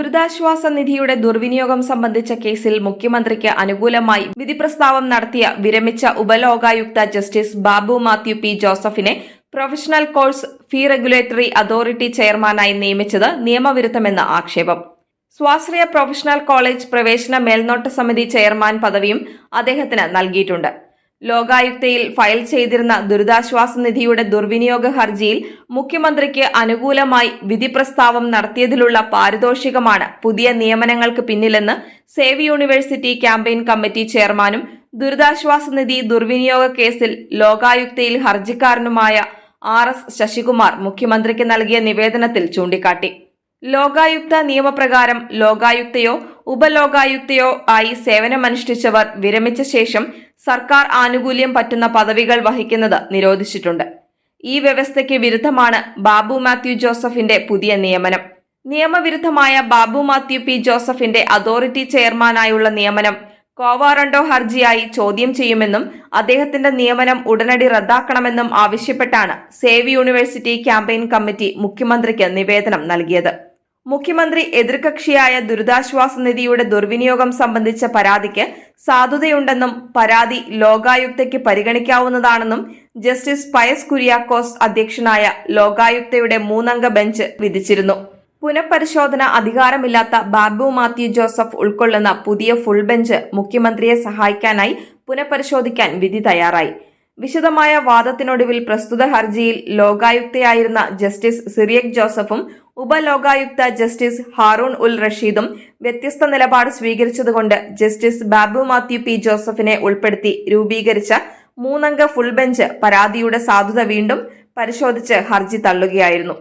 ദുരിതാശ്വാസ നിധിയുടെ ദുർവിനിയോഗം സംബന്ധിച്ച കേസിൽ മുഖ്യമന്ത്രിക്ക് അനുകൂലമായി വിധിപ്രസ്താവം നടത്തിയ വിരമിച്ച ഉപലോകായുക്ത ജസ്റ്റിസ് ബാബു മാത്യു പി ജോസഫിനെ professional course fee regulatory authority ചെയർമാനായി നിയമിച്ചത് നിയമവിരുദ്ധമെന്ന ആക്ഷേപം. സ്വാശ്രയ പ്രൊഫഷണൽ കോളേജ് പ്രവേശന മേൽനോട്ട സമിതി ചെയർമാൻ പദവിയും അദ്ദേഹത്തിന് നൽകിയിട്ടുണ്ട്. ലോകായുക്തയിൽ ഫയൽ ചെയ്തിരുന്ന ദുരിതാശ്വാസ നിധിയുടെ ദുർവിനിയോഗ ഹർജിയിൽ മുഖ്യമന്ത്രിക്ക് അനുകൂലമായി വിധി പ്രസ്താവം നടത്തിയതിലുള്ള പാരിതോഷികമാണ് പുതിയ നിയമനങ്ങൾക്ക് പിന്നിലെന്ന് സേവ് യൂണിവേഴ്സിറ്റി ക്യാമ്പയിൻ കമ്മിറ്റി ചെയർമാനും ദുരിതാശ്വാസ നിധി ദുർവിനിയോഗ കേസിൽ ലോകായുക്തയിൽ ഹർജിക്കാരനുമായ ആർ എസ് ശശികുമാർ മുഖ്യമന്ത്രിക്ക് നൽകിയ നിവേദനത്തിൽ ചൂണ്ടിക്കാട്ടി. ലോകായുക്ത നിയമപ്രകാരം ലോകായുക്തയോ ഉപലോകായുക്തയോ ആയി സേവനമനുഷ്ഠിച്ചവർ വിരമിച്ച ശേഷം സർക്കാർ ആനുകൂല്യം പറ്റുന്ന പദവികൾ വഹിക്കുന്നത് നിരോധിച്ചിട്ടുണ്ട്. ഈ വ്യവസ്ഥയ്ക്ക് വിരുദ്ധമാണ് ബാബു മാത്യു ജോസഫിന്റെ പുതിയ നിയമനം. നിയമവിരുദ്ധമായ ബാബു മാത്യു പി ജോസഫിന്റെ അതോറിറ്റി ചെയർമാനായുള്ള നിയമനം കോവാറണ്ടോ ഹർജിയായി ചോദ്യം ചെയ്യുമെന്നും അദ്ദേഹത്തിന്റെ നിയമനം ഉടനടി റദ്ദാക്കണമെന്നും ആവശ്യപ്പെട്ടാണ് സേവ് യൂണിവേഴ്സിറ്റി ക്യാമ്പയിൻ കമ്മിറ്റി മുഖ്യമന്ത്രിക്ക് നിവേദനം നൽകിയത്. മുഖ്യമന്ത്രി എതിർകക്ഷിയായ ദുരിതാശ്വാസ നിധിയുടെ ദുർവിനിയോഗം സംബന്ധിച്ച പരാതിക്ക് സാധുതയുണ്ടെന്നും പരാതി ലോകായുക്തയ്ക്ക് പരിഗണിക്കാവുന്നതാണെന്നും ജസ്റ്റിസ് പയസ് കുര്യാക്കോസ് അധ്യക്ഷനായ ലോകായുക്തയുടെ മൂന്നംഗ ബെഞ്ച് വിധിച്ചിരുന്നു. പുനഃപരിശോധന അധികാരമില്ലാത്ത ബാബു മാത്യു ജോസഫ് ഉൾക്കൊള്ളുന്ന പുതിയ ഫുൾ ബെഞ്ച് മുഖ്യമന്ത്രിയെ സഹായിക്കാനായി പുനഃപരിശോധിക്കാൻ വിധി തയ്യാറായി. വിശദമായ വാദത്തിനൊടുവിൽ പ്രസ്തുത ഹർജിയിൽ ലോകായുക്തയായിരുന്ന ജസ്റ്റിസ് സിറിയക് ജോസഫും ഉപലോകായുക്ത ജസ്റ്റിസ് ഹാറൂൺ ഉൽ റഷീദും വ്യത്യസ്ത നിലപാട് സ്വീകരിച്ചതുകൊണ്ട് ജസ്റ്റിസ് ബാബു മാത്യു പി ജോസഫിനെ ഉൾപ്പെടുത്തി രൂപീകരിച്ച മൂന്നംഗ ഫുൾ ബെഞ്ച് പരാതിയുടെ സാധുത വീണ്ടും പരിശോധിച്ച് ഹർജി തള്ളുകയായിരുന്നു